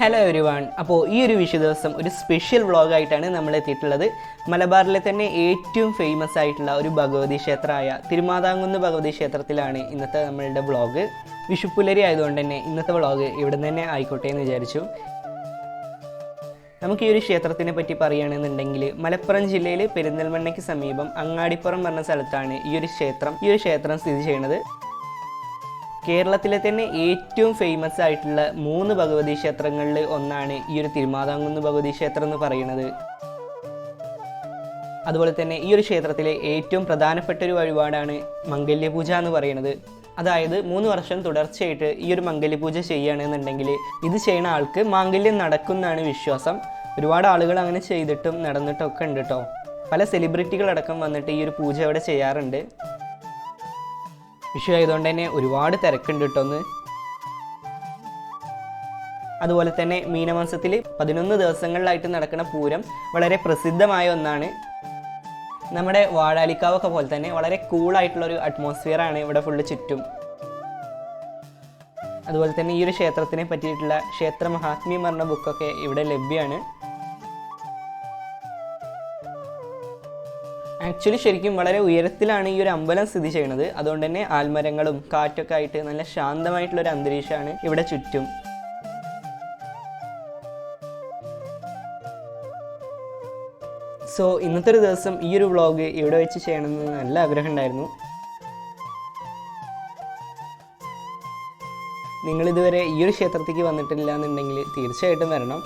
Hello every one അപ്പോൾ ഈ ഒരു വിഷു ദിവസം ഒരു സ്പെഷ്യൽ വ്ളോഗായിട്ടാണ് നമ്മൾ എത്തിയിട്ടുള്ളത്. മലബാറിലെ തന്നെ ഏറ്റവും ഫേമസ് ആയിട്ടുള്ള ഒരു ഭഗവതി ക്ഷേത്രമായ തിരുമാതാങ്കുന്ന് ഭഗവതി ക്ഷേത്രത്തിലാണ് ഇന്നത്തെ നമ്മളുടെ വ്ളോഗ് വിഷുപ്പുലരി ആയതുകൊണ്ട് തന്നെ ഇന്നത്തെ വ്ളോഗ് ഇവിടെ തന്നെ ആയിക്കോട്ടെ എന്ന് വിചാരിച്ചു. നമുക്ക് ഈ ഒരു ക്ഷേത്രത്തിനെ പറ്റി പറയുകയാണെന്നുണ്ടെങ്കിൽ മലപ്പുറം ജില്ലയിൽ പെരിന്തൽമണ്ണയ്ക്ക് സമീപം അങ്ങാടിപ്പുറം പറഞ്ഞ സ്ഥലത്താണ് ഈ ഒരു ക്ഷേത്രം. ഈ ഒരു ക്ഷേത്രം സ്ഥിതി ചെയ്യുന്നത്. കേരളത്തിലെ തന്നെ ഏറ്റവും ഫേമസ് ആയിട്ടുള്ള മൂന്ന് ഭഗവതി ക്ഷേത്രങ്ങളിൽ ഒന്നാണ് ഈ ഒരു തിരുമാതാങ്കുന്ന് ഭഗവതി ക്ഷേത്രം എന്ന് പറയുന്നത്. അതുപോലെ തന്നെ ഈ ഒരു ക്ഷേത്രത്തിലെ ഏറ്റവും പ്രധാനപ്പെട്ട ഒരു വഴിപാടാണ് മംഗല്യപൂജ എന്ന് പറയുന്നത്. അതായത് മൂന്ന് വർഷം തുടർച്ചയായിട്ട് ഈ ഒരു മംഗല്യപൂജ ചെയ്യുകയാണെന്നുണ്ടെങ്കിൽ ഇത് ചെയ്യുന്ന ആൾക്ക് മാംഗല്യം നടക്കുന്നതാണ് വിശ്വാസം. ഒരുപാട് ആളുകൾ അങ്ങനെ ചെയ്തിട്ടും നടന്നിട്ടൊക്കെ ഉണ്ട് കേട്ടോ പല സെലിബ്രിറ്റികളടക്കം വന്നിട്ട് ഈ ഒരു പൂജ അവിടെ ചെയ്യാറുണ്ട്. വിഷു ആയതുകൊണ്ട് തന്നെ ഒരുപാട് തിരക്കുണ്ട് കേട്ടോന്ന് അതുപോലെ തന്നെ മീനമാസത്തിൽ പതിനൊന്ന് ദിവസങ്ങളിലായിട്ട് നടക്കുന്ന പൂരം വളരെ പ്രസിദ്ധമായ ഒന്നാണ്. നമ്മുടെ വാഴാലിക്കാവൊക്കെ പോലെ തന്നെ വളരെ കൂളായിട്ടുള്ളൊരു അറ്റ്മോസ്ഫിയർ ആണ് ഇവിടെ ഫുള്ള് ചുറ്റും. അതുപോലെ തന്നെ ഈ ഒരു ക്ഷേത്രത്തിനെ പറ്റിയിട്ടുള്ള ക്ഷേത്ര മഹാത്മ്യം പറഞ്ഞ ബുക്കൊക്കെ ഇവിടെ ലഭ്യമാണ്. ആക്ച്വലി ശരിക്കും വളരെ ഉയരത്തിലാണ് ഈ ഒരു അമ്പലം സ്ഥിതി ചെയ്യുന്നത്. അതുകൊണ്ട് തന്നെ ആൽമരങ്ങളും കാറ്റൊക്കെ ആയിട്ട് നല്ല ശാന്തമായിട്ടുള്ള ഒരു അന്തരീക്ഷമാണ് ഇവിടെ ചുറ്റും. സോ ഇന്നത്തെ ഒരു ദിവസം ഈ ഒരു വ്ളോഗ് ഇവിടെ വെച്ച് ചെയ്യണമെന്ന് നല്ല ആഗ്രഹം ഉണ്ടായിരുന്നു. നിങ്ങളിതുവരെ ഈ ഒരു ക്ഷേത്രത്തിലേക്ക് വന്നിട്ടില്ല എന്നുണ്ടെങ്കിൽ തീർച്ചയായിട്ടും വരണം.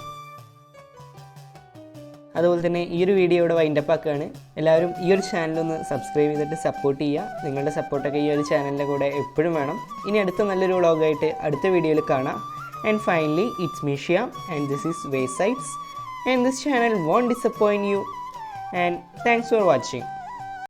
അതുപോലെ തന്നെ ഈ ഒരു വീഡിയോ ഇവിടെ വൈൻഡപ്പ് ആക്കുകയാണ്. എല്ലാവരും ഈ ഒരു ചാനലൊന്ന് സബ്സ്ക്രൈബ് ചെയ്തിട്ട് സപ്പോർട്ട് ചെയ്യുക. നിങ്ങളുടെ സപ്പോർട്ടൊക്കെ ഈ ഒരു ചാനലിന്റെ കൂടെ എപ്പോഴും വേണം. ഇനി അടുത്ത നല്ലൊരു വ്ളോഗായിട്ട് അടുത്ത വീഡിയോയിൽ കാണാം. And finally it's Meeshya and this is way sites and this channel won't disappoint you and thanks for watching